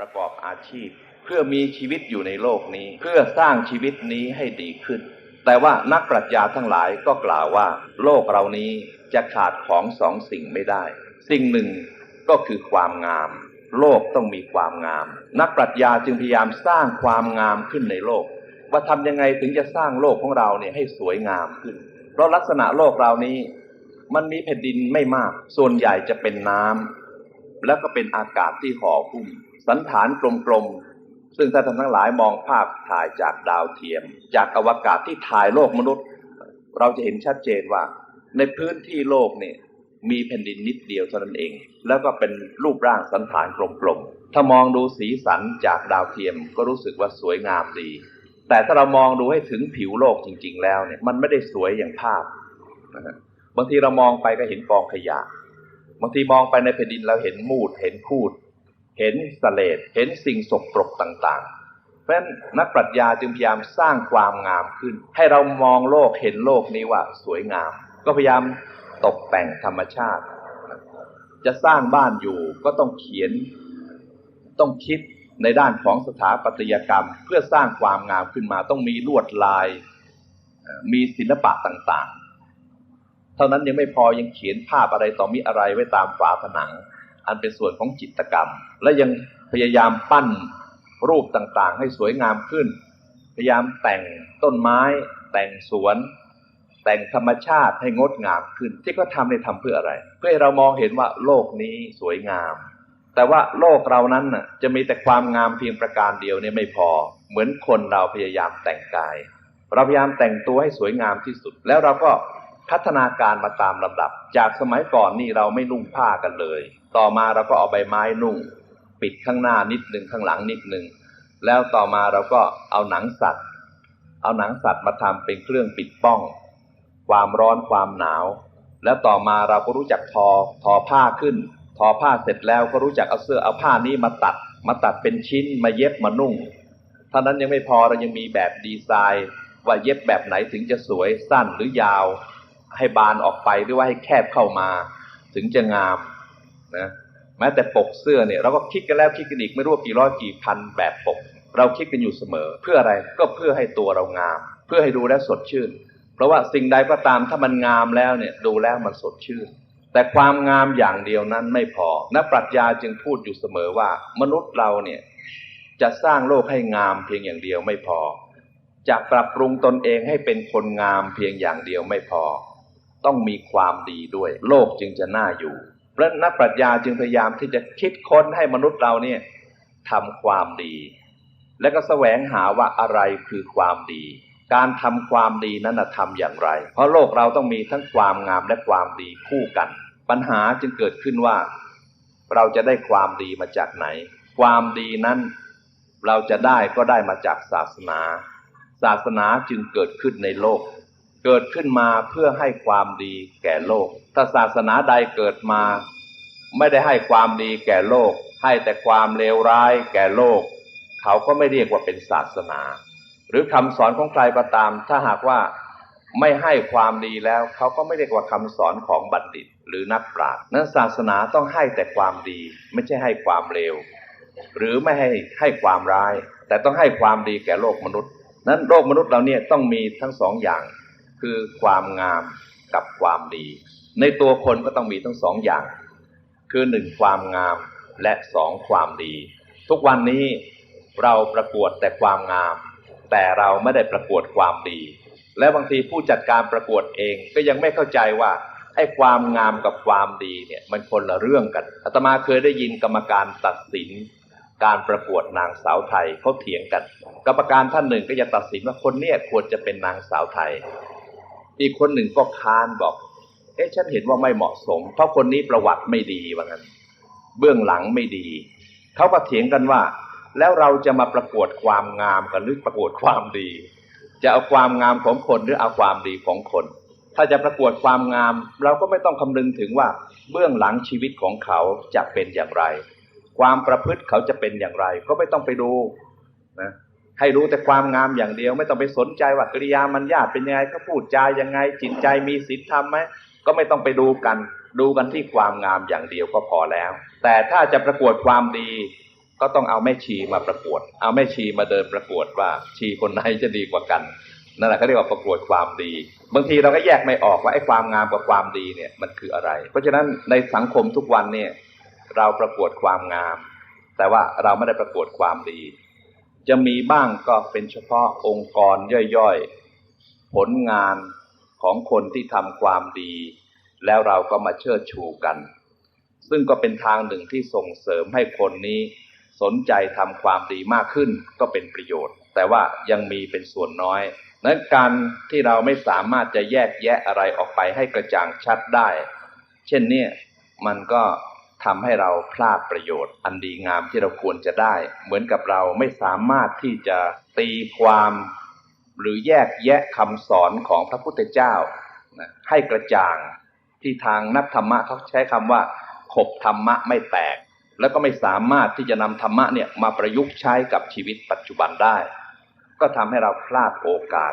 ประกอบอาชีพ เพื่อมีชีวิตอยู่ในโลกนี้ เพื่อสร้างชีวิตนี้ให้ดีขึ้น แต่ว่านักปรัชญาทั้งหลายก็กล่าวว่า โลกเรานี้จะขาดของสองสิ่งไม่ได้ สิ่งหนึ่งก็คือความงาม โลกต้องมีความงาม นักปรัชญาจึงพยายามสร้างความงามขึ้นในโลก ว่าทำยังไงถึงจะสร้างโลกของเราเนี่ยให้สวยงามขึ้น เพราะลักษณะโลกเรานี้ มันมีแผ่นดินไม่มาก ส่วนใหญ่จะเป็นน้ำแล้วก็เป็นอากาศที่ห่อหุ้ม สันฐานกลมๆ ซึ่งถ้าท่านทั้งหลายมองภาพถ่ายจากดาวเทียม จากอวกาศที่ถ่ายโลกมนุษย์ เราจะเห็นชัดเจนว่า ในพื้นที่โลกเนี่ยมีแผ่นดินนิดเดียวเท่านั้นเอง แล้วก็เป็นรูปร่างสันฐานกลมๆ ถ้ามองดูสีสันจากดาวเทียมก็รู้สึกว่าสวยงามดี แต่ถ้าเรามองดูให้ถึงผิวโลกจริง ๆ แล้วเนี่ยมันไม่ได้สวยอย่างภาพบางทีเรามองไปก็เห็นกองขยะ บางทีมองไปในแผ่นดินเราเห็นมูดเห็นคูด เห็นสเลดเห็นสิ่งสกปรกต่างๆ เพราะฉะนั้นนักปรัชญาจึงพยายามสร้างความงามขึ้น ให้เรามองโลกเห็นโลกนี้ว่าสวยงาม ก็พยายามตกแต่งธรรมชาติ จะสร้างบ้านอยู่ก็ต้องเขียนต้องคิดในด้านของสถาปัตยกรรม เพื่อสร้างความงามขึ้นมาต้องมีลวดลาย มีศิลปะต่างๆ เท่านั้นยังไม่พอยังเขียนภาพอะไรต่อมีอะไรไว้ตามฝาผนัง อันเป็นส่วนของจิตกรรม และยังพยายามปั้นรูปต่างๆ ให้สวยงามขึ้น พยายามแต่งต้นไม้ แต่งสวน แต่งธรรมชาติให้งดงามขึ้น ที่เขาทำในทำเพื่ออะไร เพื่อให้เรามองเห็นว่าโลกนี้สวยงาม แต่ว่าโลกเรานั้นน่ะจะมีแต่ความงามเพียงประการเดียวเนี่ยไม่พอ เหมือนคนเราพยายามแต่งกาย เราพยายามแต่งตัวให้สวยงามที่สุด แล้วเราก็ พัฒนาการมาตามลำดับ จากสมัยก่อนนี่เราไม่นุ่งผ้ากันเลย ต่อมาเราก็เอาใบไม้นุ่ง ปิดข้างหน้านิดหนึ่งข้างหลังนิดหนึ่งแล้วต่อมาเราก็เอาหนังสัตว์ เอาหนังสัตว์มาทำเป็นเครื่องปิดป้อง ความร้อนความหนาว แล้วต่อมาเราก็รู้จักทอทอผ้าขึ้น ทอผ้าเสร็จแล้วก็รู้จักเอาเสื้อเอาผ้านี้มาตัด มาตัดเป็นชิ้นมาเย็บมานุ่งเท่านั้นยังไม่พอเรายังมีแบบดีไซน์ ว่าเย็บแบบไหนถึงจะสวยสั้นหรือยาว ให้บานออกไปหรือว่าให้แคบเข้ามา ถึงจะงามนะแม้แต่ปกเสื้อเนี่ยเราก็คิดกันแล้วคิดกันอีกไม่รู้กี่ร้อยกี่พันแบบปก เราคิดกันอยู่เสมอ เพื่ออะไรก็เพื่อให้ตัวเรางาม เพื่อให้ดูแลสดชื่น เพราะว่าสิ่งใดก็ตามถ้ามันงามแล้วเนี่ยดูแล้วมันสดชื่น แต่ความงามอย่างเดียวนั้นไม่พอนักปรัชญาจึงพูดอยู่เสมอว่า มนุษย์เราเนี่ยจะสร้างโลกให้งามเพียงอย่างเดียวไม่พอ จะปรับปรุงตนเองให้เป็นคนงามเพียงอย่างเดียวไม่พอ ต้องมีความดีด้วย โลกจึงจะน่าอยู่เพราะนักปรัชญาจึงพยายามที่จะคิดค้นให้มนุษย์เราเนี่ยทำความดี และก็แสวงหาว่าอะไรคือความดี การทำความดีนั้นทำอย่างไร เพราะโลกเราต้องมีทั้งความงามและความดีคู่กัน ปัญหาจึงเกิดขึ้นว่า เราจะได้ความดีมาจากไหน ความดีนั้นเราจะได้ก็ได้มาจากศาสนา ศาสนาจึงเกิดขึ้นในโลก เกิดขึ้นมาเพื่อให้ความดีแก่โลก ถ้าศาสนาใดเกิดมา ไม่ได้ให้ความดีแก่โลก ให้แต่ความเลวร้ายแก่โลก เขาก็ไม่เรียกว่าเป็นศาสนา หรือคำสอนของใครก็ตาม ถ้าหากว่าไม่ให้ความดีแล้ว เขาก็ไม่เรียกว่าคำสอนของบัณฑิต หรือนักปราชญ์นั้นศาสนาต้องให้แต่ความดี ไม่ใช่ให้ความเลว หรือไม่ให้ให้ความร้าย แต่ต้องให้ความดีแก่โลกมนุษย์ นั้นโลกมนุษย์เราเนี่ยต้องมีทั้งสองอย่าง คือความงามกับความดี ในตัวคนก็ต้องมีทั้งสองอย่าง คือหนึ่งความงามและสองความดี ทุกวันนี้เราประกวดแต่ความงาม แต่เราไม่ได้ประกวดความดี และบางทีผู้จัดการประกวดเองก็ยังไม่เข้าใจว่าไอ้ความงามกับความดีเนี่ยมันคนละเรื่องกันอาตมาเคยได้ยินกรรมการตัดสิน การประกวดนางสาวไทยเขาเถียงกัน กรรมการท่านหนึ่งก็จะตัดสินว่าคนเนี้ยควรจะเป็นนางสาวไทย อีกคนหนึ่งก็ค้านบอก เอ๊ะฉันเห็นว่าไม่เหมาะสม เพราะคนนี้ประวัติไม่ดีว่างั้น เบื้องหลังไม่ดี เขาก็เถียงกันว่า แล้วเราจะมาประกวดความงามกันหรือประกวดความดี จะเอาความงามของคนหรือเอาความดีของคน ถ้าจะประกวดความงาม เราก็ไม่ต้องคำนึงถึงว่า เบื้องหลังชีวิตของเขาจะเป็นอย่างไร ความประพฤติเขาจะเป็นอย่างไร ก็ไม่ต้องไปดูนะ ให้รู้แต่ความงามอย่างเดียว ไม่ต้องไปสนใจว่ากริยามันญาติเป็นยังไงเขาพูดจายังไง จิตใจมีศีลธรรมไหมก็ไม่ต้องไปดูกัน ดูกันที่ความงามอย่างเดียวก็พอแล้ว แต่ถ้าจะประกวดความดีก็ต้องเอาแม่ชีมาประกวด เอาแม่ชีมาเดินประกวดว่า ชีคนไหนจะดีกว่ากันนั่นแหละเขาเรียกว่าประกวดความดี บางทีเราก็แยกไม่ออกว่าไอ้ความงามกับความดีเนี่ยมันคืออะไร เพราะฉะนั้นในสังคมทุกวันเนี่ยเราประกวดความงาม แต่ว่าเราไม่ได้ประกวดความดี จะมีบ้างก็เป็นเฉพาะองค์กรย่อยๆ ผลงานของคนที่ทำความดี แล้วเราก็มาเชิดชูกัน ซึ่งก็เป็นทางหนึ่งที่ส่งเสริมให้คนนี้สนใจทำความดีมากขึ้นก็เป็นประโยชน์ แต่ว่ายังมีเป็นส่วนน้อยนั้นการที่เราไม่สามารถจะแยกแยะอะไรออกไปให้กระจ่างชัดได้ เช่นนี้มันก็ ทำให้เราพลาดประโยชน์ อันดีงามที่เราควรจะได้ เหมือนกับเราไม่สามารถที่จะตีความ หรือแยกแยะคำสอนของพระพุทธเจ้าให้กระจ่างที่ทางนักธรรมะเขาใช้คำว่าขบธรรมะไม่แตก แล้วก็ไม่สามารถที่จะนำธรรมะเนี่ยมาประยุกต์ใช้กับชีวิตปัจจุบันได้ ก็ทำให้เราพลาดโอกาส